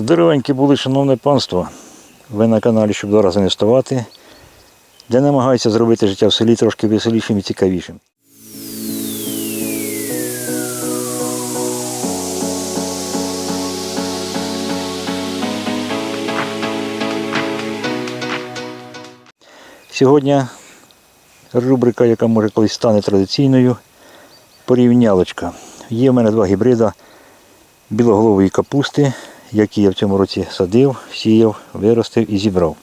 Здоровенькі були, шановне панство. Ви на каналі, щоб два рази не вставати, де намагаються зробити життя в селі трошки веселішим і цікавішим. Сьогодні рубрика, яка може колись стане традиційною, порівнялочка. Є в мене два гібрида білоголової капусти, які я в цьому році садив, сіяв, виростив і зібрав.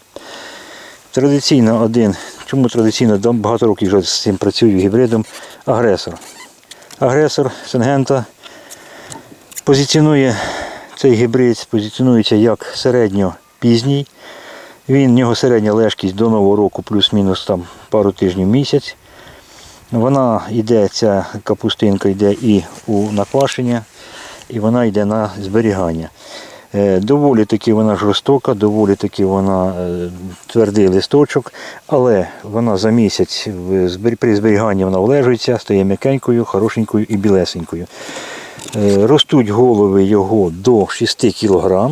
Традиційно один, чому традиційно багато років вже з цим працюю гібридом, агресор. Агресор Сингента позиціонує цей гібрид, позиціонується як середньо-пізній. Він, в нього середня лежкість до Нового року плюс-мінус там пару тижнів місяць. Вона йде, ця капустинка йде і у наквашення, і вона йде на зберігання. Е, Доволі таки вона жорстока, доволі таки вона е, твердий листочок, але вона за місяць при зберіганні вона влежується, стає м'якенькою, хорошенькою і білесенькою. Е, Ростуть голови його до 6 кг,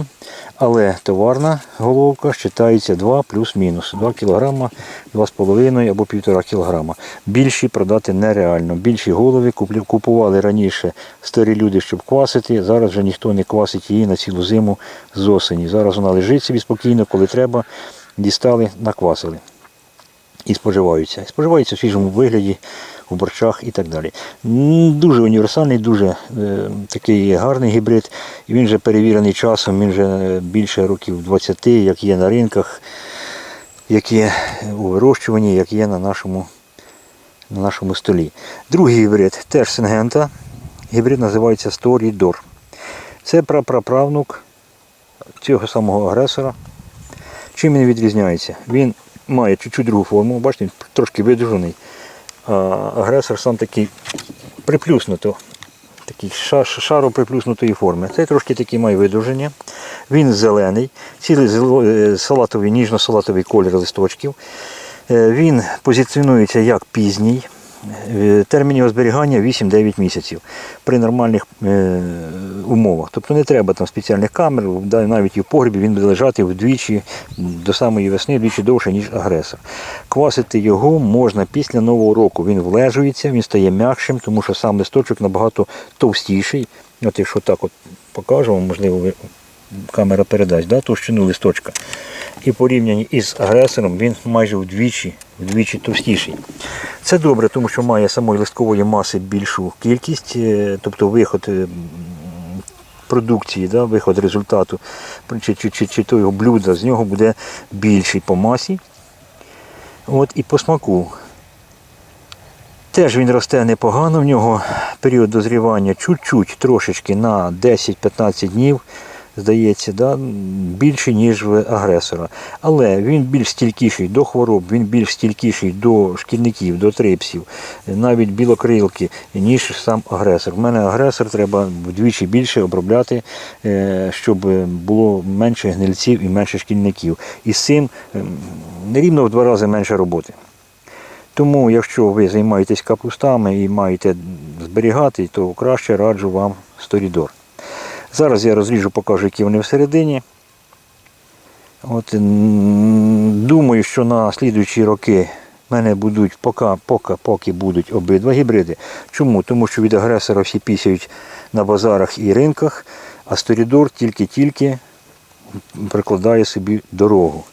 але товарна головка вважається 2 плюс-мінус. 2 кг, 2,5 або 1,5 кг. Більші продати нереально. Більші голови купували раніше старі люди, щоб квасити. Зараз вже ніхто не квасить її на цілу зиму з осені. Зараз вона лежить собі спокійно, коли треба, дістали, наквасили і споживаються. І споживаються в свіжому вигляді, у борщах і так далі. Дуже універсальний, дуже е, такий гарний гібрид. І він вже перевірений часом, він вже більше років 20, як є на ринках, як є у вирощуванні, як є на нашому, на нашому столі. Другий гібрид теж сингента. Гібрид називається Story Це прапраправнук цього самого агресора. Чим він відрізняється? Він має чуть-чуть другу форму, бачите, він трошки видужений. А агресор сам такий приплюснуто, такий шаро приплюснутої форми. Цей трошки такий має видруження. Він зелений, цілий салатовий, ніжно-салатовий колір листочків. Е, Він позиціонується як пізній. Е, Термін його зберігання 8-9 місяців при нормальних е, умовах. Тобто не треба там спеціальних камер, навіть і в погребі він буде лежати вдвічі до самої весни, вдвічі довше, ніж агресор. Квасити його можна після Нового року. Він влежується, він стає м'якшим, тому що сам листочок набагато товстіший. От якщо так от покажу, можливо, камера передасть да, товщину листочка. І порівнянні із агресором він майже вдвічі, вдвічі товстіший. Це добре, тому що має самої листкової маси більшу кількість, е, тобто виход е, продукції, да, виход результату чи, чи, чи, чи того блюда з нього буде більший по масі. От, і по смаку. Теж він росте непогано, в нього період дозрівання чуть-чуть трошечки на 10-15 днів, здається, да, більше, ніж в агресора. Але він більш стількіший до хвороб, він більш стількіший до шкідників, до трипсів, навіть білокрилки, ніж сам агресор. У мене агресор треба вдвічі більше обробляти, е, щоб було менше гнильців і менше шкідників. І з цим ем, рівно в два рази менше роботи. Тому, якщо ви займаєтесь капустами і маєте зберігати, то краще раджу вам сторідор. Зараз я розріжу, покажу, які вони всередині. От, думаю, що на слідуючі роки в мене будуть, поки, поки, поки будуть обидва гібриди. Чому? Тому що від агресора всі пісяють на базарах і ринках, а сторідор тільки-тільки прикладає собі дорогу.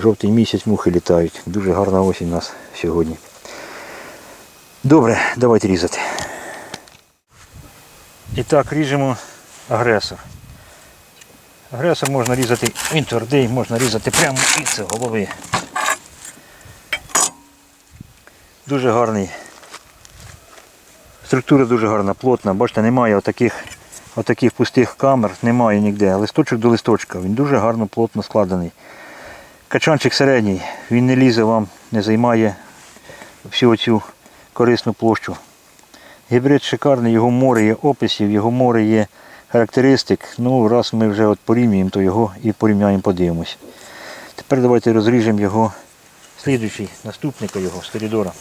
Жовтий місяць мухи літають. Дуже гарна осінь у нас сьогодні. Добре, давайте різати. І так, ріжемо агресор. Агресор можна різати, він твердий, можна різати прямо із голови. Дуже гарний. Структура дуже гарна, плотна. Бачите, немає отаких, отаких пустих камер, немає ніде. Листочок до листочка. Він дуже гарно, плотно складений. Качанчик середній, він не лізе вам, не займає всю цю корисну площу. Гібрид шикарний, його море є описів, його море є характеристик. Ну, раз ми вже от порівнюємо, то його і порівняємо, подивимось. Тепер давайте розріжемо його слідуючий наступника його з коридора.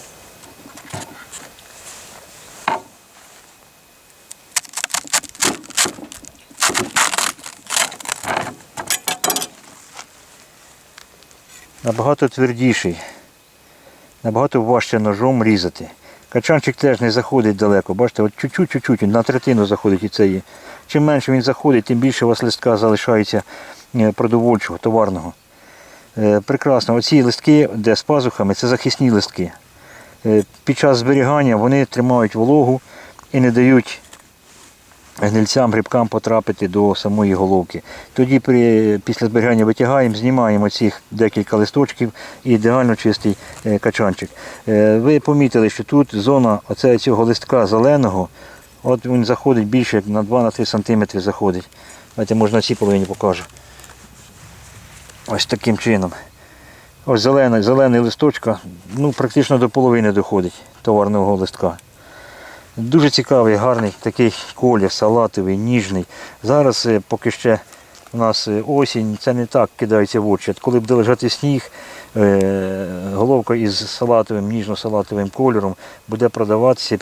Набагато твердіший, набагато важче ножом різати. Качанчик теж не заходить далеко. Бачите, от чуть-чуть, на третину заходить і це є. Чим менше він заходить, тим більше у вас листка залишається е, продовольчого, товарного. Е, Прекрасно. Оці листки, де з пазухами, це захисні листки. Е, Під час зберігання вони тримають вологу і не дають гнильцям, грибкам потрапити до самої головки. Тоді при, після зберігання витягаємо, знімаємо цих декілька листочків і ідеально чистий е, качанчик. Е, ви помітили, що тут зона оцеї цього листка зеленого, от він заходить більше на 2-3 см заходить. Давайте можна на цій половині покажу. Ось таким чином. Ось зелений, зелений листочка, ну практично до половини доходить товарного листка. Дуже цікавий, гарний такий колір, салатовий, ніжний. Зараз е, поки ще у нас е, осінь, це не так кидається в очі. Коли буде лежати сніг, е, головка із салатовим, ніжно-салатовим кольором буде продаватися і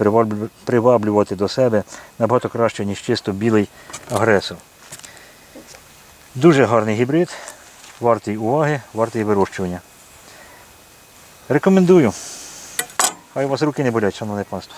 приваблювати до себе набагато краще, ніж чисто білий агресор. Дуже гарний гібрид, вартий уваги, вартий вирощування. Рекомендую. Хай у вас руки не болять, шановне панство.